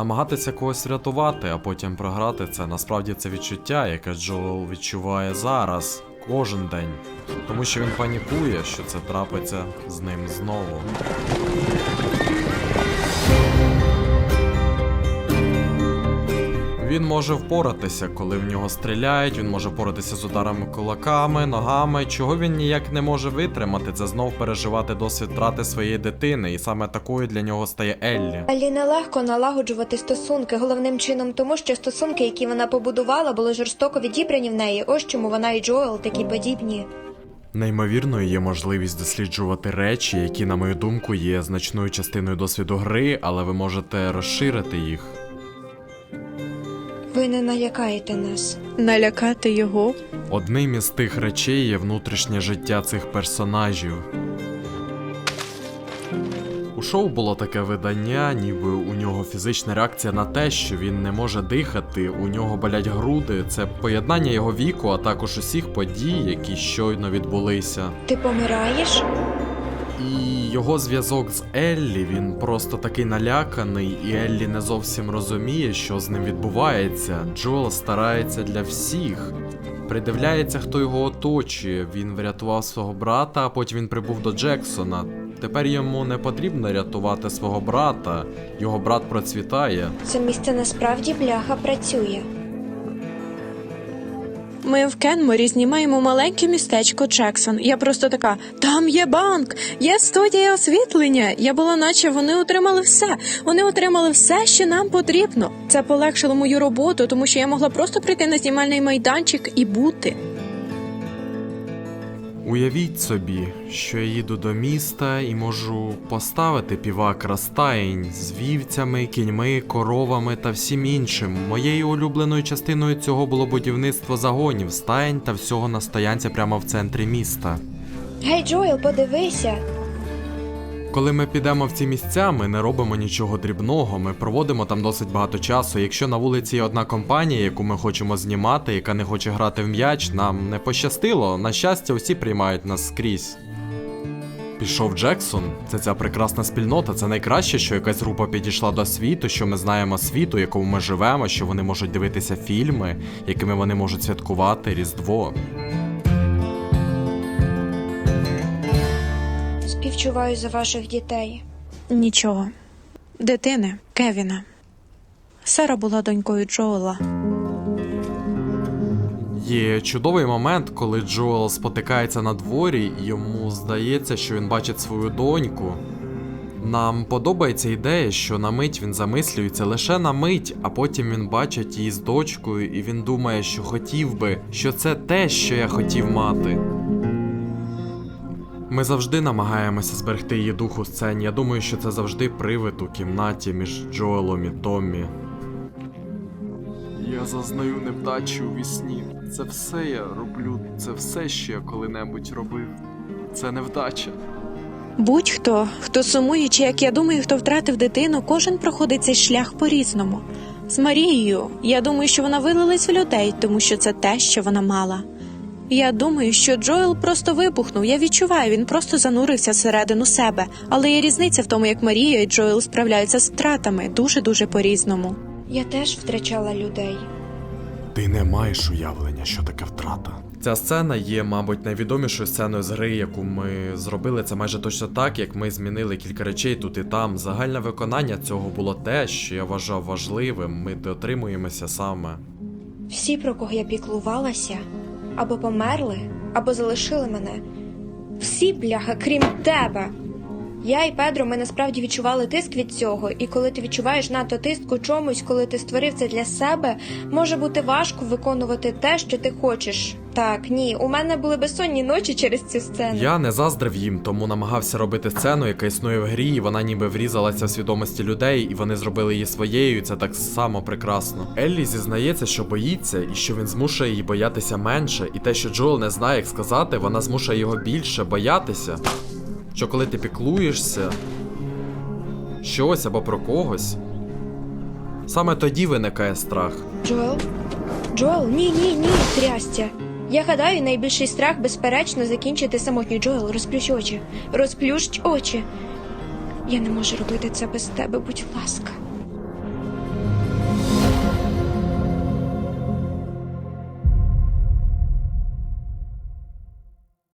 Намагатися когось врятувати, а потім програти це насправді це відчуття, яке Джоел відчуває зараз, кожен день. Тому що він панікує, що це трапиться з ним знову. Може впоратися, коли в нього стріляють, він може впоратися з ударами кулаками, ногами. Чого він ніяк не може витримати, це знов переживати досвід втрати своєї дитини, і саме такою для нього стає Еллі. Алі нелегко налагоджувати стосунки, головним чином тому, що стосунки, які вона побудувала, були жорстоко відібрані в неї. Ось чому вона і Джоел такі подібні. Неймовірною є можливість досліджувати речі, які, на мою думку, є значною частиною досвіду гри, але ви можете розширити їх. Ви не налякаєте нас. Налякати його? Одним із тих речей є внутрішнє життя цих персонажів. У шоу було таке видання, ніби у нього фізична реакція на те, що він не може дихати, у нього болять груди. Це поєднання його віку, а також усіх подій, які щойно відбулися. Ти помираєш? І його зв'язок з Еллі, він просто такий наляканий, і Еллі не зовсім розуміє, що з ним відбувається. Джоел старається для всіх. Придивляється, хто його оточує. Він врятував свого брата, а потім він прибув до Джексона. Тепер йому не потрібно рятувати свого брата. Його брат процвітає. Це місце насправді бляха працює. Ми в Кенморі знімаємо маленьке містечко Джексон. Я просто така: там є банк, є студія освітлення. Я була, наче вони отримали все. Вони отримали все, що нам потрібно. Це полегшило мою роботу, тому що я могла просто прийти на знімальний майданчик і бути. Уявіть собі, що я їду до міста і можу поставити півак растаєнь з вівцями, кіньми, коровами та всім іншим. Моєю улюбленою частиною цього було будівництво загонів, стаєнь та всього на стоянці прямо в центрі міста. Гей, Джоел, подивися. Коли ми підемо в ці місця, ми не робимо нічого дрібного, ми проводимо там досить багато часу. Якщо на вулиці є одна компанія, яку ми хочемо знімати, яка не хоче грати в м'яч, нам не пощастило. На щастя, усі приймають нас скрізь. Пішов Джексон, це ця прекрасна спільнота. Це найкраще, що якась група підійшла до світу, що ми знаємо світу, в якому ми живемо, що вони можуть дивитися фільми, якими вони можуть святкувати Різдво. Співчуваю за ваших дітей. Нічого. Дитини Кевіна. Сара була донькою Джоела. Є чудовий момент, коли Джоел спотикається на дворі, і йому здається, що він бачить свою доньку. Нам подобається ідея, що на мить він замислюється лише на мить, а потім він бачить її з дочкою, і він думає, що хотів би, що це те, що я хотів мати. Ми завжди намагаємося зберегти її дух у сцені. Я думаю, що це завжди привид у кімнаті між Джоелом і Томмі. Я зазнаю невдачі у вісні. Це все я роблю, це все, що я коли-небудь робив. Це невдача. Будь-хто, хто сумує, чи як я думаю, хто втратив дитину, кожен проходить цей шлях по-різному. З Марією, я думаю, що вона вилилась в людей, тому що це те, що вона мала. Я думаю, що Джоел просто вибухнув. Я відчуваю, він просто занурився всередину себе. Але є різниця в тому, як Марія і Джоел справляються з втратами дуже дуже по-різному. Я теж втрачала людей. Ти не маєш уявлення, що таке втрата. Ця сцена є, мабуть, найвідомішою сценою з гри, яку ми зробили. Це майже точно так, як ми змінили кілька речей тут і там. Загальне виконання цього було те, що я вважав важливим. Ми дотримуємося саме. Всі, про кого я піклувалася, або померли, або залишили мене. Всі, бляха, крім тебе. Я і Педро, ми насправді відчували тиск від цього, і коли ти відчуваєш надто тиск у чомусь, коли ти створив це для себе, може бути важко виконувати те, що ти хочеш. Так, ні, у мене були безсонні ночі через цю сцену. Я не заздрив їм, тому намагався робити сцену, яка існує в грі, і вона ніби врізалася в свідомості людей, і вони зробили її своєю, це так само прекрасно. Еллі зізнається, що боїться, і що він змушує її боятися менше, і те, що Джоел не знає, як сказати, вона змушує його більше боятися. Що коли ти піклуєшся щось або про когось, саме тоді виникає страх. Джоел? Джоел, ні, ні, ні, трястя. Я гадаю, найбільший страх, безперечно, закінчити самотньо. Джоел, розплющ очі. Розплющ очі. Я не можу робити це без тебе, будь ласка.